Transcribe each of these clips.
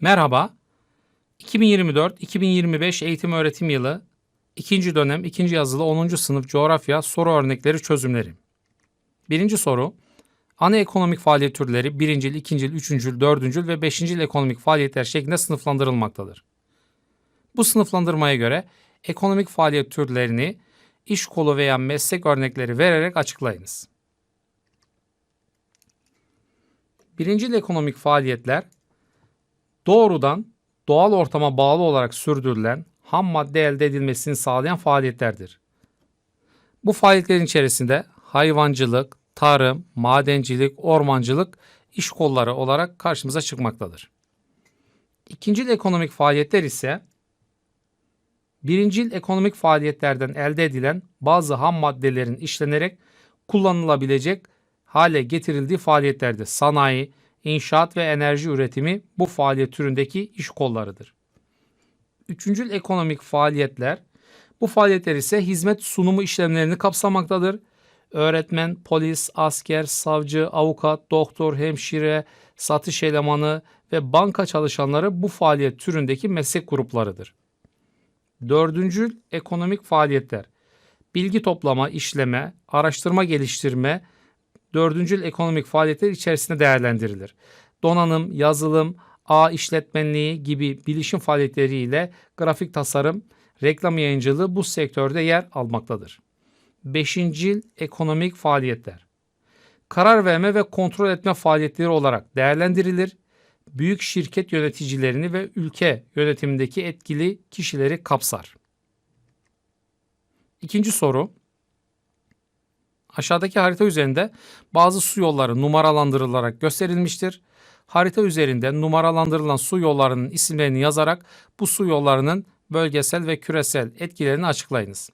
Merhaba. 2024-2025 eğitim öğretim yılı 2. dönem 2. yazılı 10. sınıf coğrafya soru örnekleri çözümleri. Birinci soru. Ana ekonomik faaliyet türleri 1. 2. 3. 4. ve 5. ekonomik faaliyetler şeklinde sınıflandırılmaktadır. Bu sınıflandırmaya göre ekonomik faaliyet türlerini iş kolu veya meslek örnekleri vererek açıklayınız. Birincil ekonomik faaliyetler doğrudan doğal ortama bağlı olarak sürdürülen ham madde elde edilmesini sağlayan faaliyetlerdir. Bu faaliyetlerin içerisinde hayvancılık, tarım, madencilik, ormancılık iş kolları olarak karşımıza çıkmaktadır. İkincil ekonomik faaliyetler ise birincil ekonomik faaliyetlerden elde edilen bazı ham maddelerin işlenerek kullanılabilecek hale getirildiği faaliyetlerde sanayi, inşaat ve enerji üretimi bu faaliyet türündeki iş kollarıdır. Üçüncül ekonomik faaliyetler bu faaliyetler ise hizmet sunumu işlemlerini kapsamaktadır. Öğretmen, polis, asker, savcı, avukat, doktor, hemşire, satış elemanı ve banka çalışanları bu faaliyet türündeki meslek gruplarıdır. Dördüncül ekonomik faaliyetler bilgi toplama, işleme, araştırma geliştirme, dördüncül ekonomik faaliyetler içerisinde değerlendirilir. Donanım, yazılım, ağ işletmenliği gibi bilişim faaliyetleriyle grafik tasarım, reklam yayıncılığı bu sektörde yer almaktadır. Beşincil ekonomik faaliyetler. Karar verme ve kontrol etme faaliyetleri olarak değerlendirilir. Büyük şirket yöneticilerini ve ülke yönetimindeki etkili kişileri kapsar. İkinci soru. Aşağıdaki harita üzerinde bazı su yolları numaralandırılarak gösterilmiştir. Harita üzerinde numaralandırılan su yollarının isimlerini yazarak bu su yollarının bölgesel ve küresel etkilerini açıklayınız.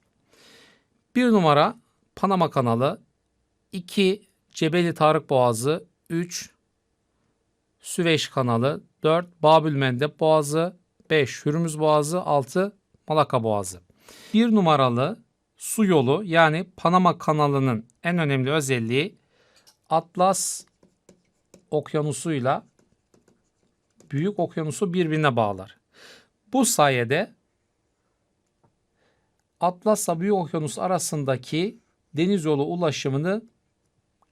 Bir numara Panama Kanalı, 2 Cebeli Tarık Boğazı, 3 Süveyş Kanalı, 4 Babül Mendeb Boğazı, 5 Hürmüz Boğazı, 6 Malaka Boğazı. Bir numaralı su yolu yani Panama Kanalı'nın en önemli özelliği Atlas Okyanusu'yla Büyük Okyanusu birbirine bağlar. Bu sayede Atlas'la Büyük Okyanus arasındaki deniz yolu ulaşımını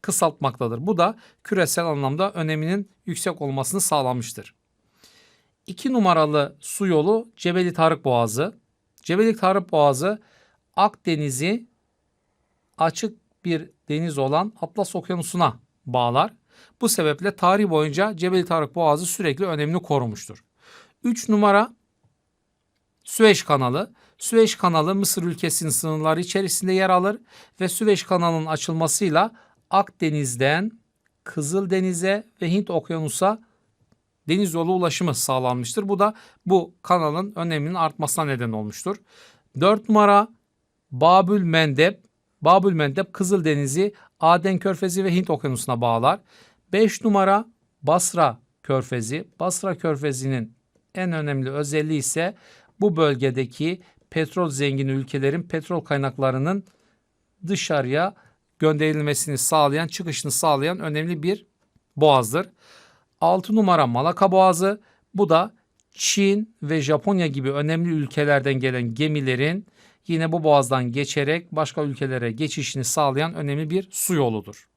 kısaltmaktadır. Bu da küresel anlamda öneminin yüksek olmasını sağlamıştır. İki numaralı su yolu Cebeli Tarık Boğazı. Cebeli Tarık Boğazı Akdeniz'i açık bir deniz olan Atlas Okyanusu'na bağlar. Bu sebeple tarih boyunca Cebeli Tarık Boğazı sürekli önemini korumuştur. 3 numara Süveyş Kanalı. Süveyş Kanalı Mısır ülkesinin sınırları içerisinde yer alır ve Süveyş Kanalı'nın açılmasıyla Akdeniz'den Kızıldeniz'e ve Hint Okyanusu'na deniz yolu ulaşımı sağlanmıştır. Bu da bu kanalın öneminin artmasına neden olmuştur. 4 numara Babül Mendeb. Babül Mendeb Kızıldeniz'i Aden Körfezi ve Hint Okyanusu'na bağlar. 5 numara Basra Körfezi. Basra Körfezi'nin en önemli özelliği ise bu bölgedeki petrol zengin ülkelerin petrol kaynaklarının dışarıya gönderilmesini sağlayan, çıkışını sağlayan önemli bir boğazdır. 6 numara Malaka Boğazı. Bu da Çin ve Japonya gibi önemli ülkelerden gelen gemilerin yine bu boğazdan geçerek başka ülkelere geçişini sağlayan önemli bir su yoludur.